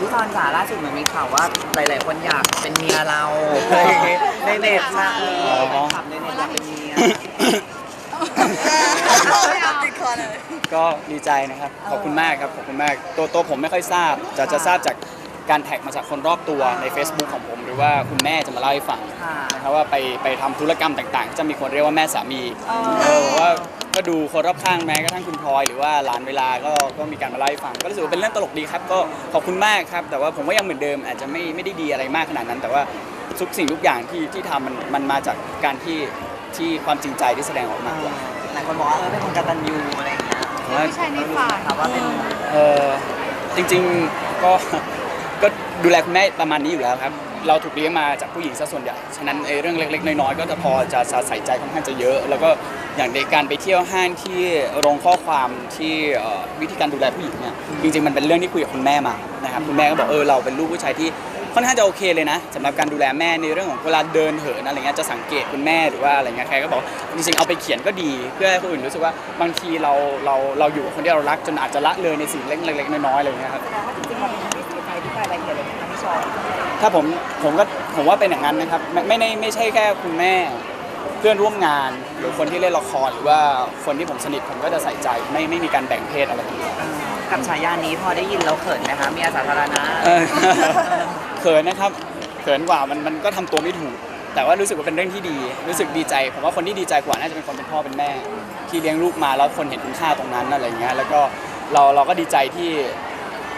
พี่ตอนจ๋าล่าสุดเหมือนมีข่าวว่าหลาย ๆ คนอยากเป็นเมียเราในเน็ตนะเออแฟนคลับในเน็ตอยากเป็นเมียติดคอเลย ก็ดีใจนะครับ ขอบคุณมากครับ ขอบคุณมาก ตัวตัวผมไม่ค่อยทราบ จะจะทราบจากการแท็กมาจากคนรอบตัวใน Facebook ของผม หรือว่าคุณแม่จะมาเล่าให้ฟังค่ะนะครับว่าไปไปทำธุรกรรมต่างๆ จะมีคนเรียกว่าแม่สามีเออว่า ก็ดูคนรอบข้างแม้กระทั่งคุณพลอยหรือว่าหลานเวลาก็ก็มีการมาเล่าให้ฟังก็รู้สึกว่าเป็นเรื่องตลกดีครับ ก็ขอบคุณมากครับ แต่ว่าผมก็ยังเหมือนเดิมอาจจะไม่ไม่ได้ดีอะไรมากขนาดนั้น แต่ว่าทุกสิ่งทุกอย่างที่ที่ทำมันมันมาจากการที่ที่ความจริงใจที่แสดงออกมากกว่าหลายคนบอกว่าเออเป็นคนกตัญญูอะไรอย่างเงี้ยผมว่าไม่ใช่ในฝันครับว่าเป็นเออจริง ๆก็ก็ดูแลคุณแม่ประมาณนี้อยู่แล้วครับ เราถูกเลี้ยงมาจากผู้หญิงซะส่วนใหญ่ ฉะนั้นไอ้เรื่องเล็กๆ น้อยๆ ก็จะพอจะใส่ใจค่อนข้างจะเยอะ แล้วก็อย่างในการไปเที่ยวห้างที่ลงข้อความที่เอ่อวิธีการดูแลผู้หญิงเนี่ยจริงๆมันเป็นเรื่องที่คุยกับคุณแม่มานะครับคุณแม่ก็บอกเออเราเป็นลูกผู้ชายที่ค่อนข้างจะโอเคเลยนะสำหรับการดูแลแม่ในเรื่องของเวลาเดินเหินอะไรเงี้ยจะสังเกตคุณแม่หรือว่าอะไรเงี้ยใครก็บอกจริงๆเอาไปเขียนก็ดี เพื่อให้คนอื่นรู้สึกว่าบางทีเราเราเราอยู่กับคนที่เรารักจนอาจจะละเลยในสิ่งเล็กๆน้อยๆอะไรเงี้ยครับ แสดงว่าจริงๆเราเป็นคนที่ ถ้าผมผมก็ผมว่าเป็นอย่างนั้นนะครับ ไม่ไม่ได้ไม่ใช่แค่คุณแม่ เพื่อนร่วมงาน หรือคนที่เล่นละครหรือว่าคนที่ผมสนิทผมก็จะใส่ใจไม่ไม่มีการแบ่งเพศอะไรทั้งนั้นกับฉายานี้พอได้ยินแล้วเขินไหมคะเมียสาธารณะเออเขินนะครับเขินกว่ามันมันก็ทำตัวไม่ถูก แต่ว่ารู้สึกว่าเป็นเรื่องที่ดี รู้สึกดีใจผมว่าคนที่ดีใจกว่าน่าจะเป็นคนเป็นพ่อเป็นแม่ ที่เลี้ยงลูกมาแล้วคนเห็นคุณค่าตรงนั้นอะไรเงี้ยแล้วก็เราเราก็ดีใจที่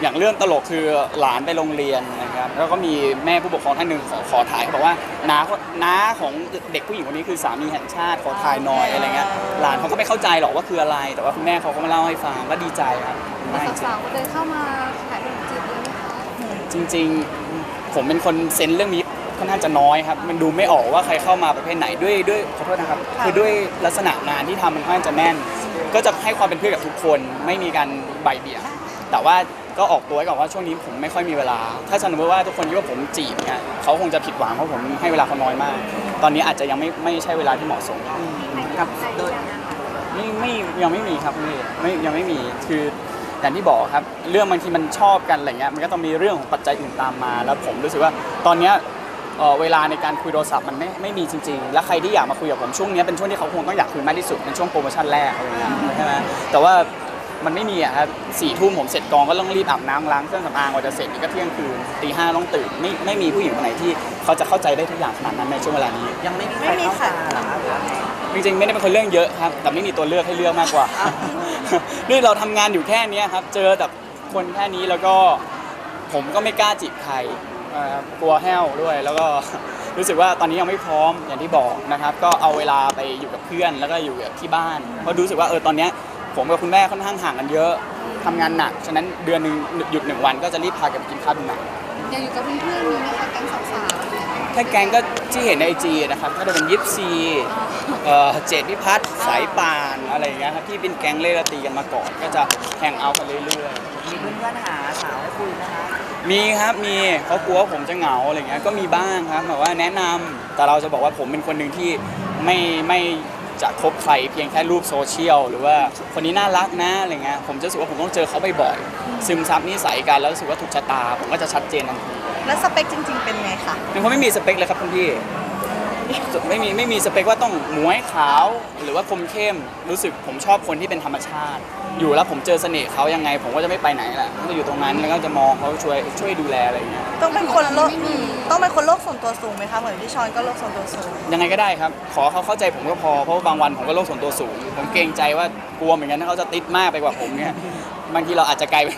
อย่างเรื่องตลกคือหลานไปโรงเรียนนะครับ แล้วก็มีแม่ผู้ปกครองท่านหนึ่งขอขอถ่ายเขาบอกว่าน้าน้าของเด็กผู้หญิงคนนี้คือสามีแห่งชาติขอถ่ายหน่อยอะไรเงี้ยหลานเขาก็ไม่เข้าใจหรอกว่าคืออะไร แต่ว่าคุณแม่เขาก็มาเล่าให้ฟังก็ดีใจครับแต่สาวๆก็เดินเข้ามาถ่ายรูปจีบเลยไหมคะจริง ๆ ผมเป็นคนเซนส์เรื่องนี้ค่อนข้างจะน้อยครับ มันดูไม่ออกว่าใครเข้ามาประเภทไหนด้วยด้วยขอโทษนะครับ คือด้วยลักษณะงานที่ทำมันค่อนข้างจะแน่น ก็จะให้ความเป็นเพื่อนกับทุกคนไม่มีการบ่ายเบี่ยงแต่ว่า ก็ออกตัวไว้ก่อนว่าช่วงนี้ผมไม่ค่อยมีเวลา ถ้าสมมติว่าทุกคนคิดว่าผมจีบเนี่ยเขาคงจะผิดหวังเพราะผมให้เวลาเขาน้อยมาก ตอนนี้อาจจะยังไม่ไม่ใช่เวลาที่เหมาะสมกับโดยไม่ไม่ยังไม่มีครับพี่ไม่ยังไม่มีคืออย่างที่บอกครับ เรื่องบางทีมันชอบกันอะไรเงี้ยมันก็ต้องมีเรื่องของปัจจัยอื่นตามมา แล้วผมรู้สึกว่าตอนเนี้ยเอ่อเวลาในการคุยโทรศัพท์มันไม่ไม่มีจริง ๆ แล้วใครที่อยากมาคุยกับผมช่วงเนี้ยเป็นช่วงที่เขาคงต้องอยากคุยมากที่สุดเป็นช่วงโปรโมชั่นแรกอะไรเงี้ยใช่ไหมแต่ว่า มันไม่มีอะครับสี่ทุ่มผมเสร็จกองก็ต้องรีบอาบน้ำล้างเครื่องสำอางกว่าจะเสร็จนี่ก็เที่ยงคืนตีห้าต้องตื่นไม่ไม่มีผู้หญิงคนไหนที่เขาจะเข้าใจได้ทุกอย่างขนาดนั้นในช่วงเวลานี้ ยังไม่มีใครเข้ามาเหรอคะจริงๆ ไม่ได้เป็นคนเรื่องเยอะครับ แต่ไม่มีตัวเลือกให้เลือกมากกว่า นี่เราทำงานอยู่แค่เนี้ยครับ เจอแต่คนแค่นี้แล้วก็ผมก็ไม่กล้าจีบใครเอ่อกลัวแห้วด้วย แล้วก็ รู้สึกว่าตอนนี้ยังไม่พร้อมอย่างที่บอกนะครับ ก็เอาเวลาไปอยู่กับเพื่อนแล้วก็อยู่กับที่บ้านเพราะรู้สึกว่าเออตอนเนี้ย ผมกับคุณแม่ค่อนข้างห่างกันเยอะทำงานหนัก ฉะนั้นเดือนหนึ่งหยุดหนึ่งวันก็จะรีบพากันไปกินข้าวดูหนังอยากอยู่กับเพื่อนๆมีไหมคะแก๊งสาวๆอะไรอย่างเงี้ยถ้าแกงก็ที่เห็นในไอจีนะครับก็จะเป็นยิปซีเอ่อเจดพิพัฒน์สายป่านอะไรอย่างเงี้ยครับที่เป็นแก๊งเล่นตีกันมาก่อนก็จะแข่งเอาท์กันเรื่อยมีเพื่อนๆหาสาวให้คุยนะคะๆมีครับมีเขากลัวว่าผมจะเหงาอะไรเงี้ยก็มีบ้างครับแบบว่าแนะนำแต่เราจะบอกว่าผมเป็นคนหนึ่งที่ไม่ไม่ จะคบใครเพียงแค่รูปโซเชียลหรือว่าคนนี้น่ารักนะอะไรเงี้ยผมจะรู้สึกว่าผมต้องเจอเขาบ่อยๆซึมซับนิสัยกันแล้วรู้สึกว่าถูกชะตา ผมก็จะชัดเจนทันทีแล้วสเปคจริง ๆ เป็นไงคะเป็นคนไม่มีสเปคเลยครับคุณพี่ ไม่มีไม่มีสเปคว่าต้องหมวยขาว หรือว่าคมเข้มรู้สึกผมชอบคนที่เป็นธรรมชาติ อยู่แล้วผมเจอเสน่ห์เขายังไง ผมก็จะไม่ไปไหนแหละก็จะอยู่ตรงนั้นแล้วก็จะมองเขาช่วยช่วยดูแลอะไรอย่างเงี้ยต้องเป็นคนโลกต้องเป็นคนโลกส่วนตัวสูงไหมคะเหมือนพี่ชอนก็โลกส่วนตัวสูงยังไงก็ได้ครับ ขอเขาเข้าใจผมก็พอเพราะว่าบางวันผมก็โลกส่วนตัวสูง ผมเกรงใจว่ากลัวเหมือนกันถ้าเขาจะติดมากไปกว่าผมเนี่ยบางทีเราอาจจะกลายเป็น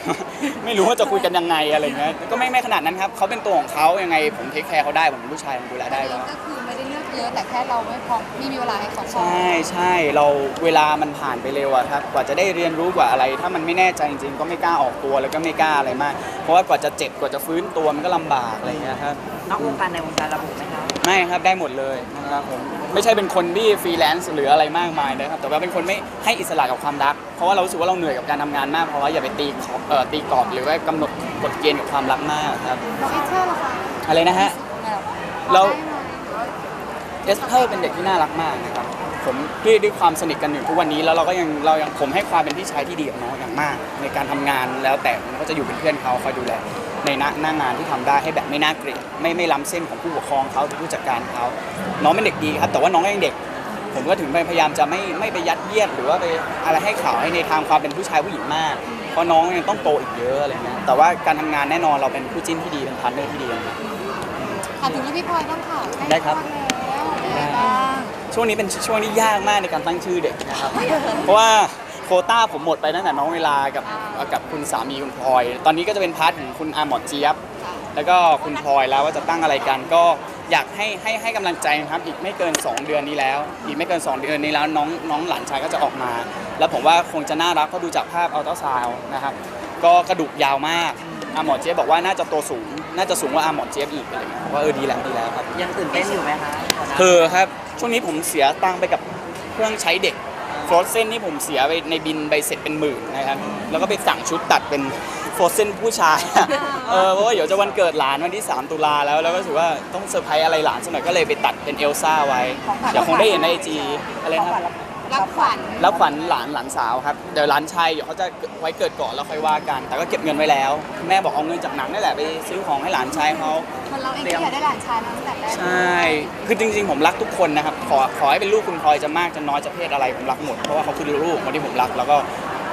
ไม่รู้ว่าจะคุยกันยังไงอะไรเงี้ยก็ไม่ไม่ขนาดนั้นครับเขาเป็นตัวของเขายังไงผมเทคแคร์เขาได้ผมเป็นผู้ชายผมดูแลได้แล้วก็คือไม่ได้เลือก เยอะแต่แค่เราไม่พร้อมไม่มีเวลาให้เขาพอใช่ใช่เราเวลามันผ่านไปเร็วอะครับกว่าจะได้เรียนรู้กว่าอะไร ถ้ามันไม่แน่ใจจริงๆก็ไม่กล้าออกตัวแล้วก็ไม่กล้าอะไรมาก เพราะว่ากว่าจะเจ็บกว่าจะฟื้นตัวมันก็ลำบากอะไรอย่างเงี้ยครับ นอกวงการในวงการระบุไหมคะไม่ครับได้หมดเลยนะครับผมไม่ใช่เป็นคนที่ฟรีแลนซ์หรืออะไรมากมายนะครับแต่ว่าเป็นคนไม่ให้อิสระกับความรัก เพราะว่าเรารู้สึกว่าเราเหนื่อยกับการทำงานมากเพราะว่าอย่าไปตีขอบเอ่อตีกรอบหรือว่ากำหนดกฎเกณฑ์กับความรักมากครับน้องเอเธอร์ล่ะคะอะไรนะฮะแบบเราได้ไหมหรือว่า เอสเธอร์เป็นเด็กที่น่ารักมากนะครับผมด้วยด้วยความสนิทกันอยู่ทุกวันนี้แล้วเราก็ยังเรายังผมให้ความเป็นพี่ชายที่ดีกับน้องอย่างมาก ในการทำงานแล้วแต่ผมก็จะอยู่เป็นเพื่อนเขาคอยดูแลในหน้าหน้างานที่ทำได้ให้แบบไม่น่าเกลียดไม่ไม่ล้ำเส้นของผู้ปกครองเขาหรือผู้จัดการเขาน้องเป็นเด็กดีครับ แต่ว่าน้องยังเด็ก ผมก็ถึงพยายามจะไม่ไม่ไปยัดเยียดหรือว่าไปอะไรให้ข่าวให้ในทางความเป็นผู้ชายผู้หญิงมาก เพราะน้องยังต้องโตอีกเยอะอะไรเงี้ยแต่ว่าการทำงานแน่นอนเราเป็นคู่จิ้นที่ดีเป็นพาร์ทเนอร์ที่ดีกันครับ ถามถึงเรื่องพี่พลอยบ้างค่ะใกล้ได้ครับคลอแล้วเป็นไงบ้าง ช่วงนี้เป็นช่วงที่ยากมากในการตั้งชื่อเด็กนะครับ เพราะว่าโควต้าผมหมดไปตั้งแต่น้องเวลากับกับคุณสามีคุณพลอย ตอนนี้ก็จะเป็นพาร์ทของคุณอาหมอเจี๊ยบค่ะแล้วก็คุณพลอยแล้วว่าจะตั้งอะไรกันก็อยากให้ให้ให้กำลังใจนะครับ อีกไม่เกิน 2 เดือนนี้แล้ว อีกไม่เกิน 2 เดือนนี้แล้วน้องน้องหลานชายก็จะออกมา แล้วผมว่าคงจะน่ารักเพราะดูจากภาพอัลตราซาวนะครับ ก็กระดูกยาวมากอาหมอเจี๊ยบบอกว่าน่าจะตัวสูง น่าจะสูงกว่าอาหมอเจี๊ยบอีกอะไรเงี้ยผมว่าเออดีแล้วดีแล้วครับยังตื่นเต้นอยู่ไหมคะ เธอครับ ช่วงนี้ผมเสียตังค์ไปกับเครื่องใช้เด็กฟรอสเซนนี่ผมเสียไปในบินใบเสร็จเป็นหมื่นนะครับ แล้วก็ไปสั่งชุดตัดเป็นฟรอสเซนผู้ชาย เออเพราะว่าเดี๋ยวจะวันเกิดหลานวันที่ 3 ตุลาแล้ว แล้วก็รู้สึกว่าต้องเซอร์ไพรส์อะไรหลานสักหน่อยก็เลยไปตัดเป็นเอลซ่าไว้ เดี๋ยวคงได้เห็นในไอจีอะไรนะครับ รับขวัญแล้วขวัญหลานหลานสาวครับเดี๋ยวหลานชายเดี๋ยวเขาจะไว้เกิดก่อนแล้วค่อยว่ากัน แต่ก็เก็บเงินไว้แล้ว แม่บอกเอาเงินจากหนังนี่แหละไปซื้อของให้หลานชายเขาคนเราเองก็อยากได้หลานชายมาตั้งแต่แรกใช่คือจริง ๆ ผมรักทุกคนนะครับขอขอให้เป็นลูกคุณพลอยจะมากจะน้อยจะเพศอะไรผมรักหมดเพราะว่าเขาคือลูกคนที่ผมรักแล้วก็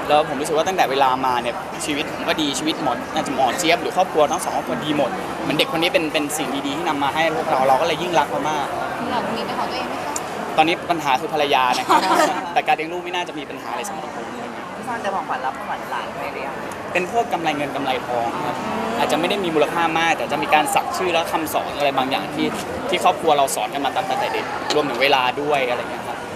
แล้วผมรู้สึกว่าตั้งแต่เวลามาเนี่ยชีวิตผมก็ดีชีวิตหมดน่าจะหมอเจี๊ยบหรือครอบครัวทั้งสองครอบครัวดีหมดเหมือนเด็กคนนี้เป็นเป็นสิ่งดีๆที่นำมาให้พวกเราเราก็เลยยิ่งรักเขามากคุณหลานมีเป็นของตัวเองไหมคะ ตอนนี้ปัญหาคือภรรยานะครับ แต่การเลี้ยงลูกไม่น่าจะมีปัญหาอะไรสำหรับผมอะไรเงี้ยพี่ชอนจะของขวัญรับของขวัญหลานไปหรือยังเป็นพวกกำไรเงินกำไรทองครับอาจจะไม่ได้มีมูลค่ามาก แต่จะมีการสักชื่อและคำสอนอะไรบางอย่างที่ที่ครอบครัวเราสอนกันมาตั้งแต่เด็กรวมถึงเวลาด้วยอะไรเงี้ยครับ